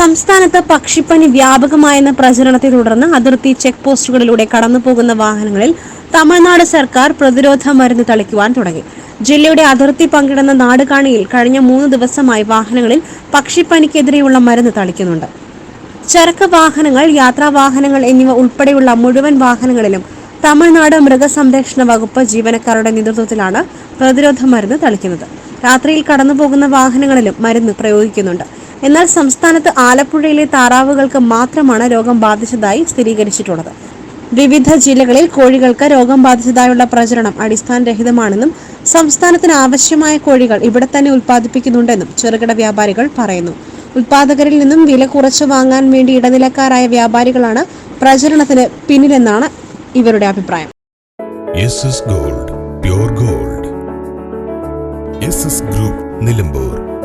സംസ്ഥാനത്ത് പക്ഷിപ്പനി വ്യാപകമായെന്ന പ്രചരണത്തെ തുടർന്ന് അതിർത്തി ചെക്ക് പോസ്റ്റുകളിലൂടെ കടന്നുപോകുന്ന വാഹനങ്ങളിൽ തമിഴ്നാട് സർക്കാർ പ്രതിരോധ മരുന്ന് തളിക്കുവാൻ തുടങ്ങി. ജില്ലയുടെ അതിർത്തി പങ്കിടുന്ന നാടുകാണിയിൽ കഴിഞ്ഞ മൂന്ന് ദിവസമായി വാഹനങ്ങളിൽ പക്ഷിപ്പനിക്കെതിരെയുള്ള മരുന്ന് തളിക്കുന്നുണ്ട്. ചരക്ക് വാഹനങ്ങൾ യാത്രാ വാഹനങ്ങൾ എന്നിവ ഉൾപ്പെടെയുള്ള മുഴുവൻ വാഹനങ്ങളിലും തമിഴ്നാട് മൃഗസംരക്ഷണ വകുപ്പ് ജീവനക്കാരുടെ നേതൃത്വത്തിലാണ് പ്രതിരോധ മരുന്ന് തളിക്കുന്നത്. രാത്രിയിൽ കടന്നുപോകുന്ന വാഹനങ്ങളിലും മരുന്ന് പ്രയോഗിക്കുന്നുണ്ട്. എന്നാൽ സംസ്ഥാനത്ത് ആലപ്പുഴയിലെ താറാവുകൾക്ക് മാത്രമാണ് രോഗം ബാധിച്ചതായി സ്ഥിരീകരിച്ചിട്ടുള്ളത്. വിവിധ ജില്ലകളിൽ കോഴികൾക്ക് രോഗം ബാധിച്ചതായുള്ള പ്രചരണം അടിസ്ഥാനരഹിതമാണെന്നും സംസ്ഥാനത്തിന് ആവശ്യമായ കോഴികൾ ഇവിടെ തന്നെ ഉൽപ്പാദിപ്പിക്കുന്നുണ്ടെന്നും ചെറുകിട വ്യാപാരികൾ പറയുന്നു. ഉൽപാദകരിൽ നിന്നും വില കുറച്ച് വാങ്ങാൻ വേണ്ടി ഇടനിലക്കാരായ വ്യാപാരികളാണ് പ്രചരണത്തിന് പിന്നിലെന്നാണ് ഇവരുടെ അഭിപ്രായം. Gold gold. ഗ്രൂപ്പ് നിലമ്പൂർ.